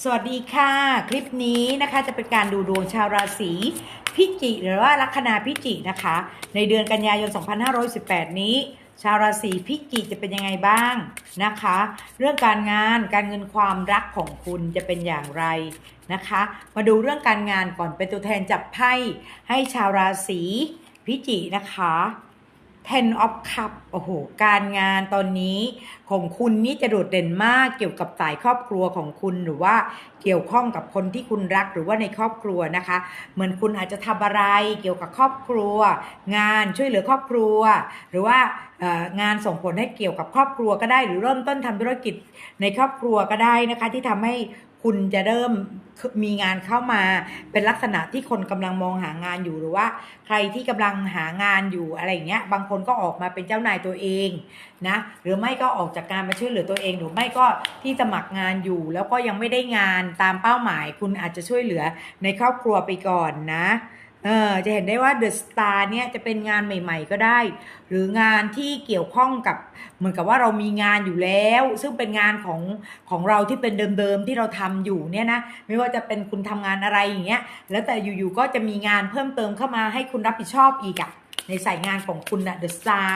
สวัสดีค่ะ คลิปนี้นะคะจะเป็นการดูดวงชาวราศีพิจิกหรือว่าลัคนาพิจิกนะคะ ในเดือนกันยายน 2518 นี้ ชาวราศีพิจิกจะเป็นยังไงบ้างนะคะ เรื่องการงานการเงินความรักของคุณจะเป็นอย่างไรนะคะ มาดูเรื่องการงานก่อนเป็นตัวแทนจับไพ่ให้ชาวราศีพิจิกนะคะ Ten of Cup โอ้โห การงานตอนนี้ของคุณนี่จะโดดเด่นมากเกี่ยวกับสายครอบครัวของคุณหรือว่าเกี่ยวข้องกับคนที่คุณรักหรือว่าในครอบครัวนะคะ เหมือนคุณอาจจะทำอะไรเกี่ยวกับครอบครัว งานช่วยเหลือครอบครัว หรือว่า งานส่งผลให้เกี่ยวกับครอบครัวก็ได้ หรือเริ่มต้นทำธุรกิจในครอบครัวก็ได้นะคะ ที่ทำให้คุณจะเริ่มมีงานเข้ามาเป็นลักษณะที่คนกำลังมองหางานอยู่หรือว่า ใครที่กำลังหางานอยู่อะไรอย่างเงี้ยบางคนก็ออกมาเป็นเจ้านายตัวเองนะหรือไม่ก็ออกจากการมาช่วยเหลือตัวเอง หรือไม่ก็ที่สมัครงานอยู่ แล้วก็ยังไม่ได้งานตามเป้าหมาย คุณอาจจะช่วยเหลือในครอบครัวไปก่อนนะ จะเห็นได้ว่า The Star เนี่ยจะเป็นงานใหม่ ๆ ก็ได้ หรืองานที่เกี่ยวข้องกับเหมือนกับว่าเรามีงานอยู่แล้ว ซึ่งเป็นงานของของเราที่เป็นเดิมๆที่เราทำอยู่เนี่ยนะไม่ว่าจะเป็นคุณทำงานอะไรอย่างเงี้ยแล้วแต่อยู่ๆก็จะมีงานเพิ่มเติมเข้ามาให้คุณรับผิดชอบอีกอะในสายงานของคุณอะ The Star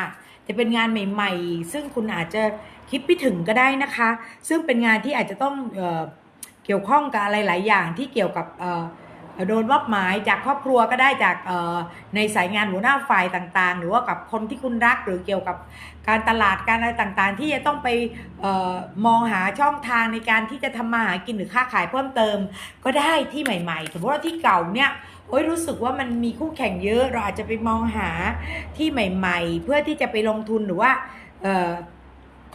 จะเป็นงานใหม่ ๆ ซึ่งคุณอาจจะคิดไม่ถึงก็ได้นะคะ ซึ่งเป็นงานที่อาจจะต้องเออเกี่ยวข้องกับอะไรหลายอย่างที่เกี่ยวกับเออ โดนมอบหมายจากครอบครัวก็ได้จากในสายงานหัวหน้าฝ่ายต่างๆ หรือว่ากับคนที่คุณรักหรือเกี่ยวกับการตลาดการอะไรต่างๆ ที่จะต้องไปออมองหาช่องทางในการที่จะทำมาหากินหรือค้าขายเพิ่มเติม ก็ได้ที่ใหม่ ๆ สมมติว่าที่เก่าเนี่ยโอ้ยรู้สึกว่ามันมีคู่แข่งเยอะ เราอาจจะไปมองหาที่ใหม่ ๆ เพื่อที่จะไปลงทุนหรือว่า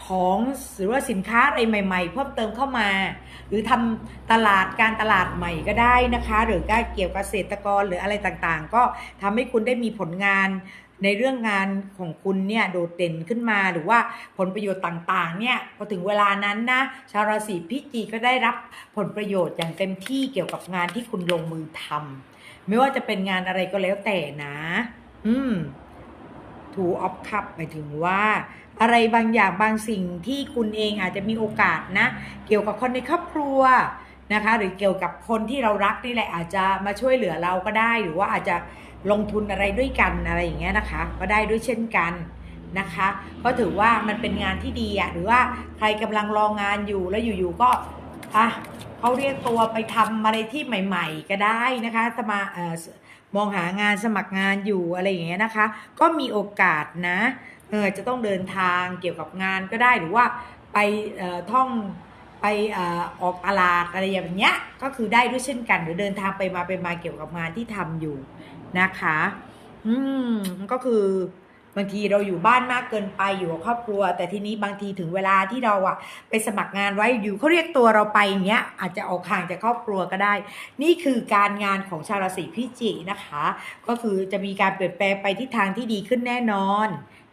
ของหรือว่าสินค้าอะไรใหม่ ๆ เพิ่มเติมเข้ามา หรือทำตลาดการตลาดใหม่ก็ได้นะคะ หรือการเกี่ยวกับเกษตรกรหรืออะไรต่างๆ ก็ทำให้คุณได้มีผลงานในเรื่องงานของคุณเนี่ยโดดเด่นขึ้นมาหรือว่าผลประโยชน์ต่างๆเนี่ยพอถึงเวลานั้นนะชาวราศีพิจิกก็ได้รับผลประโยชน์อย่างเต็มที่เกี่ยวกับงานที่คุณลงมือทำไม่ว่าจะเป็นงานอะไรก็แล้วแต่นะ อืมทูออฟคัพหมายถึงว่า อะไรบางอย่างบางสิ่งที่คุณเองอาจจะมีโอกาสนะ เกี่ยวกับคนในครอบครัวนะคะ หรือเกี่ยวกับคนที่เรารักนี่แหละอาจจะมาช่วยเหลือเราก็ได้ หรือว่าอาจจะลงทุนอะไรด้วยกันอะไรอย่างเงี้ยนะคะ ก็ได้ด้วยเช่นกันนะคะ ก็ถือว่ามันเป็นงานที่ดีอะหรือว่าใครกำลังรองงานอยู่แล้วอยู่ๆก็อะเขาเรียกตัวไปทำอะไรที่ใหม่ ๆ ก็ได้นะคะสมาเอ่อมองหางานสมัครงานอยู่อะไรอย่างเงี้ยนะคะ ก็มีโอกาสนะ เออจะต้องเดินทางเกี่ยวกับงานก็ได้หรือว่าไปท่องไปออกตลาดอะไรอย่างเงี้ยก็คือได้ด้วยเช่นกัน หรือเดินทางไปมาไปมาเกี่ยวกับงานที่ทำอยู่นะคะ อืมก็คือ บางทีเราอยู่บ้านมากเกินไปอยู่กับครอบครัว แต่ทีนี้บางทีถึงเวลาที่เราอะไปสมัครงานไว้อยู่เขาเรียกตัวเราไปเงี้ยอาจจะออกห่างจากครอบครัวก็ได้ นี่คือการงานของชาวราศีพิจิกนะคะ ก็คือจะมีการเปลี่ยนแปลงไปทิศทางที่ดีขึ้นแน่นอน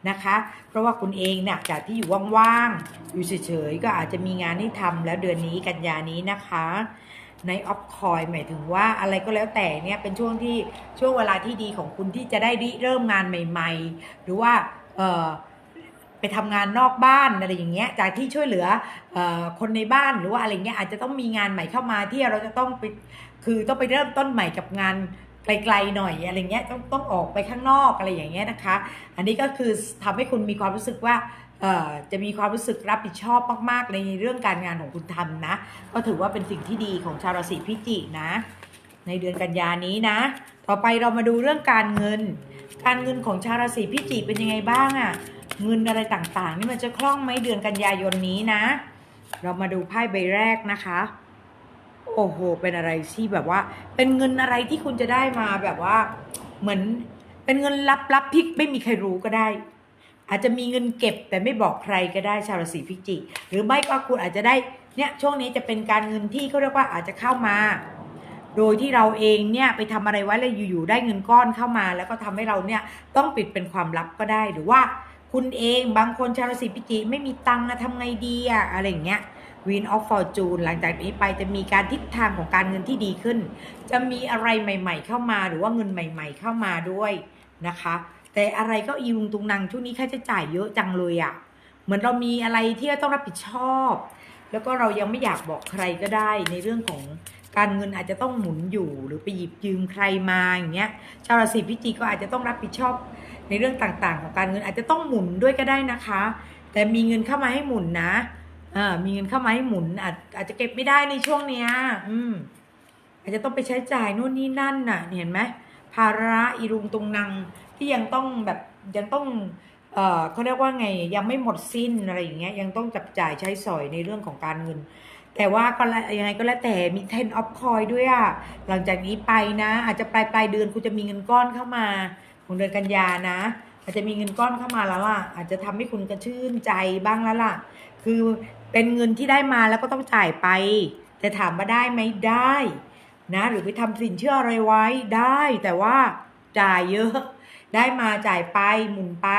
นะคะ เพราะว่าคุณเองเนี่ยจากที่อยู่ว่างๆอยู่เฉยๆก็อาจจะมีงานให้ทำแล้วเดือนนี้กันยานี้นะคะ ในออฟคอยหมายถึงว่าอะไรก็แล้วแต่เนี่ยเป็นช่วงที่ช่วงเวลาที่ดีของคุณที่จะได้ริเริ่มงานใหม่ ๆ หรือว่าไปทำงานนอกบ้านอะไรอย่างเงี้ย จากที่ช่วยเหลือออคนในบ้านหรือว่าอะไรเงี้ยอาจจะต้องมีงานใหม่เข้ามาที่เราจะต้องไปคือต้องไปเริ่มต้นใหม่กับงานไกลๆหน่อยอะไรเงี้ยต้องต้องออกไปข้างนอกอะไรอย่างเงี้ยนะคะ อันนี้ก็คือทำให้คุณมีความรู้สึกว่า จะมีความรู้สึกรับผิดชอบมาก ๆ ในเรื่องการงานของคุณทำนะ ก็ถือว่าเป็นสิ่งที่ดีของชาวราศีพิจิกนะ ในเดือนกันยานี้นะ ต่อไปเรามาดูเรื่องการเงิน การเงินของชาวราศีพิจิกเป็นยังไงบ้างอะ่ะ เงินอะไรต่างๆ นี่มันจะคล่องไหมเดือนกันยายนนี้นะ เรามาดูไพ่ใบแรกนะคะ โอ้โห เป็นอะไรที่แบบว่า เป็นเงินอะไรที่คุณจะได้มาแบบว่า เหมือนเป็นเงินลับๆที่ไม่มีใครรู้ก็ได้ อาจจะมีเงินเก็บแต่ไม่บอกใครก็ได้ชาวราศีพิจิก หรือไม่ก็คุณอาจจะได้เนี่ยช่วงนี้จะเป็นการเงินที่เขาเรียกว่าอาจจะเข้ามา โดยที่เราเองเนี่ยไปทำอะไรไว้แล้วอยู่ๆได้เงินก้อนเข้ามา แล้วก็ทำให้เราเนี่ยต้องปิดเป็นความลับก็ได้หรือว่าคุณเองบางคนชาวราศีพิจิกไม่มีตังค์นะทำไงดีอะอะไรอย่างเงี้ย Win of Fortune หลังจากนี้ไปจะมีการทิศทางของการเงินที่ดีขึ้น จะมีอะไรใหม่ ๆ เข้ามาหรือว่าเงินใหม่ ๆ เข้ามาด้วยนะคะ แต่อะไรก็อีลุงตุงนังช่วงนี้ค่าใช้จ่ายเยอะจังเลยอะ่ะ เหมือนเรามีอะไรที่ต้องรับผิดชอบ แล้วก็เรายังไม่อยากบอกใครก็ได้ในเรื่องของการเงินอาจจะต้องหมุนอยู่หรือไปหยิบยืมใครมาอย่างเงี้ยชาวราศีพิจิกก็อาจจะต้องรับผิดชอบในเรื่องต่างๆ ของการเงินอาจจะต้องหมุนด้วยก็ได้นะคะ แต่มีเงินเข้ามาให้หมุนนะอ่ามีเงินเข้ามาให้หมุนอาจอาจจะเก็บไม่ได้ในช่วงเนี้ย อืม อาจจะต้องไปใช้จ่ายนู่นนี่นั่นน่ะ เห็นไหมภาระอีรุงตุงนัง ที่ยังต้องแบบยังต้องเออเขาเรียกว่าไงยังไม่หมดสิ้นอะไรอย่างเงี้ยยังต้องจับจ่ายใช้สอยในเรื่องของการเงิน แต่ว่าก็ล้วยังไงก็แล้วแต่มี ten of coin ด้วยอะหลังจากนี้ไปนะ อาจจะปลายปลายเดือนคุณจะมีเงินก้อนเข้ามา ของเดือนกันยานะ อาจจะมีเงินก้อนเข้ามาแล้วล่ะ อาจจะทำให้คุณกระชื่นใจบ้างแล้วล่ะ คือเป็นเงินที่ได้มาแล้วก็ต้องจ่ายไป แต่ถามว่าได้ไหมได้นะ หรือไปทำสินเชื่ออะไรไว้ได้ แต่ว่าจ่ายเยอะ ได้มาจ่ายไปหมุนไป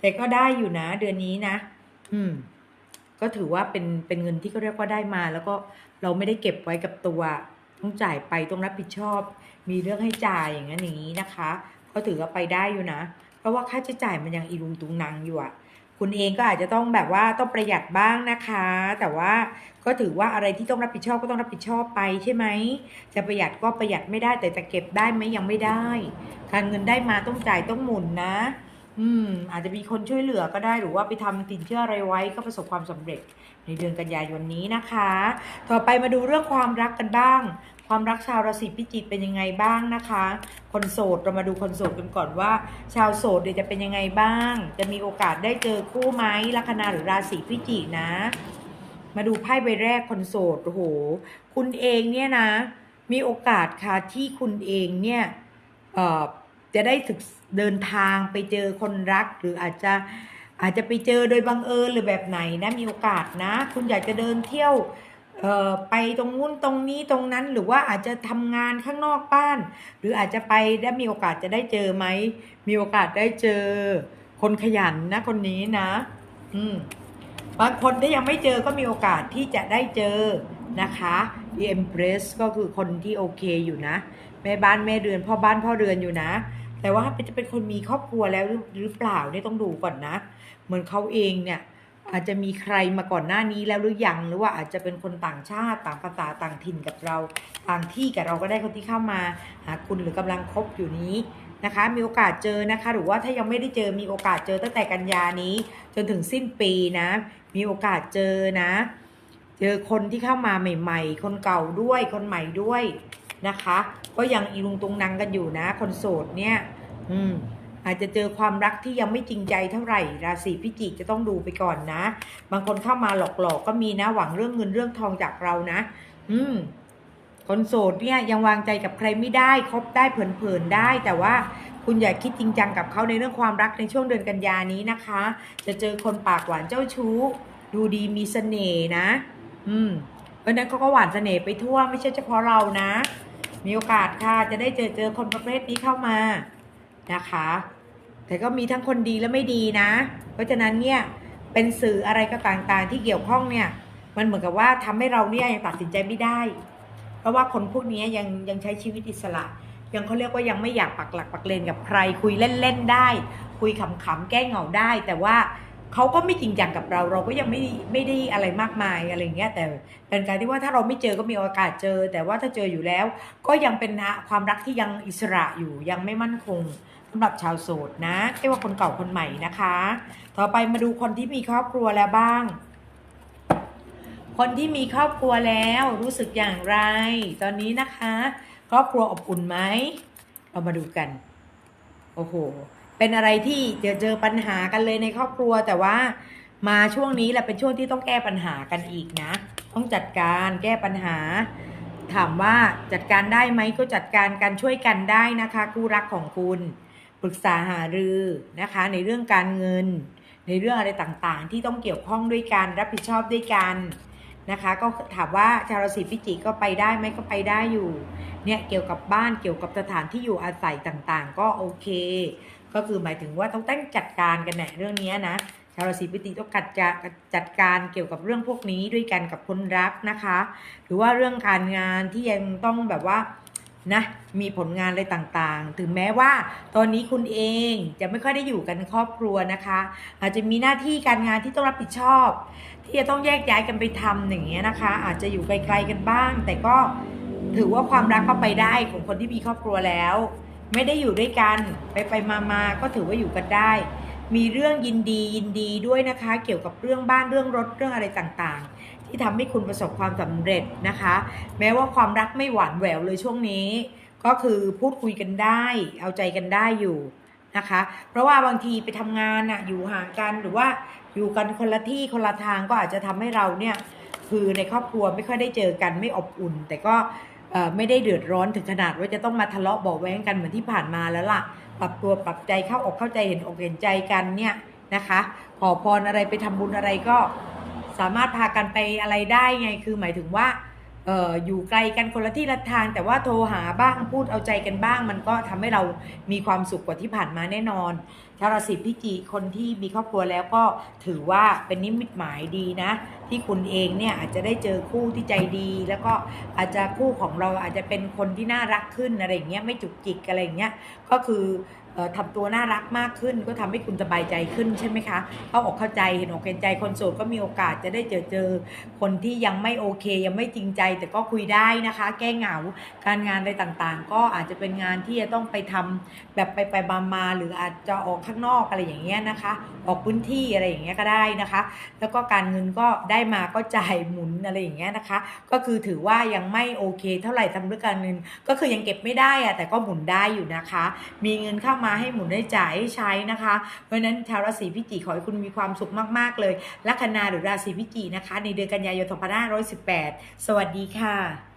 แต่ก็ได้อยู่นะ เดือนนี้นะ อืม ก็ถือว่าเป็นเป็นเงินที่เขาเรียกว่าได้มา แล้วก็เราไม่ได้เก็บไว้กับตัวต้องจ่ายไปต้องรับผิดชอบ มีเรื่องให้จ่ายอย่างนั้นอย่างนี้นะคะ ก็ถือว่าไปได้อยู่นะ เพราะว่าค่าใช้จ่ายมันยังอีรุงตุงนางอยู่อะ คุณเองก็อาจจะต้องแบบว่าต้องประหยัดบ้างนะคะ แต่ว่าก็ถือว่าอะไรที่ต้องรับผิดชอบก็ต้องรับผิดชอบไปใช่ไหมจะประหยัดก็ประหยัดไม่ได้ แต่จะเก็บได้ไหมยังไม่ได้ การเงินได้มาต้องจ่ายต้องหมุนนะ อืม อาจจะมีคนช่วยเหลือก็ได้หรือว่าไปทำสินเชื่ออะไรไว้ก็ประสบความสำเร็จในเดือนกันยายนนี้นะคะ ต่อไปมาดูเรื่องความรักกันบ้าง ความรักชาวราศีพิจิกเป็นยังไงบ้างนะคะ คนโสดเรามาดูคนโสดกันก่อนว่า ชาวโสดเนี่ยจะเป็นยังไงบ้าง จะมีโอกาสได้เจอคู่ไหมลัคนาหรือราศีพิจิกนะ มาดูไพ่ใบแรกคนโสดโอ้โหคุณเองเนี่ยนะ มีโอกาสค่ะที่คุณเองเนี่ยเออจะได้ถึกเดินทางไปเจอคนรักหรืออาจจะอาจจะไปเจอโดยบังเอิญหรือแบบไหนนะมีโอกาสนะ คุณอยากจะเดินเที่ยว ไปตรงนู้นตรงนี้ตรงนั้นหรือว่าอาจจะทำงานข้างนอกบ้าน หรืออาจจะไปได้มีโอกาสจะได้เจอไหมมีโอกาสได้เจอ คนขยันนะคนนี้นะ อืมบางคนที่ยังไม่เจอก็มีโอกาสที่จะได้เจอนะคะ The Empress ก็คือคนที่โอเคอยู่นะแม่บ้านแม่เรือนพ่อบ้านพ่อเรือนอยู่นะ แต่ว่าจะเป็นคนมีครอบครัวแล้วหรือหรือเปล่าเนี่ยต้องดูก่อนนะ เหมือนเขาเองเนี่ย อาจจะมีใครมาก่อนหน้านี้แล้วหรือยัง หรือว่าอาจจะเป็นคนต่างชาติต่างภาษาต่างถิ่นกับเรา ต่างที่กับเราก็ได้คนที่เข้ามาหาคุณหรือกำลังคบอยู่นี้นะคะ มีโอกาสเจอนะคะ หรือว่าถ้ายังไม่ได้เจอมีโอกาสเจอตั้งแต่กันยานี้ จนถึงสิ้นปีนะ มีโอกาสเจอนะ เจอคนที่เข้ามาใหม่ ๆ คนเก่าด้วยคนใหม่ด้วยนะคะ ก็ยังอีลุงตุงนังกันอยู่นะ คนโสดเนี่ย อืม อาจจะเจอความรักที่ยังไม่จริงใจเท่าไหร่ ราศีพิจิกจะต้องดูไปก่อนนะ บางคนเข้ามาหลอกๆกก็มีนะหวังเรื่องเงินเรื่องทองจากเรานะ อืมคนโสดเนี่ยยังวางใจกับใครไม่ได้คบได้เผินๆได้ แต่ว่าคุณอย่าคิดจริงจังกับเขาในเรื่องความรักในช่วงเดือนกันยานี้นะคะ จะเจอคนปากหวานเจ้าชู้ ดูดีมีเสน่ห์นะ อืมเพราะนั้นเขาก็หวานเสน่ห์ไปทั่วไม่ใช่เฉพาะเรานะ มีโอกาสค่ะจะได้เจอเจอคนประเภทนี้เข้ามานะคะ แต่ก็มีทั้งคนดีและไม่ดีนะ เพราะฉะนั้นเนี่ยเป็นสื่ออะไรก็ต่างๆ ที่เกี่ยวข้องเนี่ย มันเหมือนกับว่าทำให้เราเนี่ยยังตัดสินใจไม่ได้ เพราะว่าคนพวกนี้ยังยังใช้ชีวิตอิสระ ยังเขาเรียกว่ายังไม่อยากปักหลักปักเลนกับใคร คุยเล่นๆได้ คุยขำๆแก้เหงาได้ แต่ว่า เขาก็ไม่จริงจังกับเรา เราก็ยังไม่ไม่ได้อะไรมากมายอะไรเงี้ยแต่เป็นการที่ว่าถ้าเราไม่เจอก็มีโอกาสเจอ แต่ว่าถ้าเจออยู่แล้ว ก็ยังเป็นนะความรักที่ยังอิสระอยู่ยังไม่มั่นคงสำหรับชาวโสดนะไม่ว่าคนเก่าคนใหม่นะคะ ต่อไปมาดูคนที่มีครอบครัวแล้วบ้าง คนที่มีครอบครัวแล้วรู้สึกอย่างไร ตอนนี้นะคะ ครอบครัวอบอุ่นไหมเรามาดูกัน โอ้โห เป็นอะไรที่เจอเจอปัญหากันเลยในครอบครัว แต่ว่ามาช่วงนี้แหละเป็นช่วงที่ต้องแก้ปัญหากันอีกนะ ต้องจัดการแก้ปัญหา ถามว่าจัดการได้ไหมก็จัดการกันช่วยกันได้นะคะคู่รักของคุณปรึกษาหารือนะคะ ในเรื่องการเงิน ในเรื่องอะไรต่างๆ ที่ต้องเกี่ยวข้องด้วยกันรับผิดชอบด้วยกัน นะคะ ก็ถามว่าชาวราศีพิจิกก็ไปได้ไหมก็ไปได้อยู่เนี่ยเกี่ยวกับบ้านเกี่ยวกับสถานที่อยู่อาศัยต่างๆ ก็โอเค ก็คือหมายถึงว่าต้องตั้งจัดการกันแหละเรื่องนี้นะชาวราศีพิจิกต้องกัดจะจัดการเกี่ยวกับเรื่องพวกนี้ด้วยกันกับคนรักนะคะ หรือว่าเรื่องการงานที่ยังต้องแบบว่า นะมีผลงานอะไรต่างๆ ถึงแม้ว่าตอนนี้คุณเองจะไม่ค่อยได้อยู่กันครอบครัวนะคะ อาจจะมีหน้าที่การงานที่ต้องรับผิดชอบ ที่จะต้องแยกย้ายกันไปทำอย่างเงี้ยนะคะ อาจจะอยู่ไกลๆกันบ้าง แต่ก็ถือว่าความรักก็ไปได้ของคนที่มีครอบครัวแล้ว ไม่ได้อยู่ด้วยกันไปไปมามาๆก็ถือว่าอยู่กันได้ มีเรื่องยินดียินดีด้วยนะคะ เกี่ยวกับเรื่องบ้านเรื่องรถเรื่องอะไรต่างๆ ที่ทำให้คุณประสบความสำเร็จนะคะ แม้ว่าความรักไม่หวานแหววเลยช่วงนี้ ก็คือพูดคุยกันได้ เอาใจกันได้อยู่นะคะ เพราะว่าบางทีไปทำงานน่ะอยู่ห่างกันหรือว่าอยู่กันคนละที่คนละทางก็อาจจะทำให้เราเนี่ยคือในครอบครัวไม่ค่อยได้เจอกันไม่อบอุ่น แต่ก็ไม่ได้เดือดร้อนถึงขนาดว่าจะต้องมาทะเลาะเบาะแว้งกันเหมือนที่ผ่านมาแล้วล่ะ ปรับตัวปรับใจเข้าอกเข้าใจเห็นอกเห็นใจกันเนี่ยนะคะ ขอพรอะไรไปทำบุญอะไรก็ สามารถพากันไปอะไรได้ไงคือหมายถึงว่าเอออยู่ไกลกันคนละที่ละทาง แต่ว่าโทรหาบ้างพูดเอาใจกันบ้าง มันก็ทำให้เรามีความสุขกว่าที่ผ่านมาแน่นอน ชาวราศีพิจิกคนที่มีครอบครัวแล้วก็ถือว่าเป็นนิมิตหมายดีนะ ที่คุณเองเนี่ยอาจจะได้เจอคู่ที่ใจดี แล้วก็อาจจะคู่ของเราอาจจะเป็นคนที่น่ารักขึ้นอะไรอย่างเงี้ยไม่จุกจิกอะไรอย่างเงี้ยก็คือทำตัวน่ารักมากขึ้น ก็ทำให้คุณสบายใจขึ้นใช่ไหมคะเข้าอกเข้าใจเห็นอกเห็นใจคนโสดก็มีโอกาสจะได้เจอเจอ คนที่ยังไม่โอเค ยังไม่จริงใจ แต่ก็คุยได้นะคะ แก้เหงาการงานอะไรต่างๆ ก็อาจจะเป็นงานที่จะต้องไปทำแบบไปไปมามาหรืออาจจะออกข้างนอกอะไรอย่างเงี้ยนะคะ ออกพื้นที่อะไรอย่างเงี้ยก็ได้นะคะ แล้วก็การเงินก็ได้มาก็จ่ายหมุนอะไรอย่างเงี้ยนะคะ ก็คือถือว่ายังไม่โอเค เท่าไหร่ทำเรื่องการเงิน ก็คือยังเก็บไม่ได้อะแต่ก็หมุนได้อยู่นะคะ มีเงินเข้ามาให้หมุนได้จ่ายให้ใช้นะคะ เพราะฉะนั้นชาวราศีพิจิกขอให้คุณมีความสุขมาก ๆ เลยลัคนาหรือราศีพิจิกนะคะ ในเดือนกันยายน 2518 สวัสดีค่ะ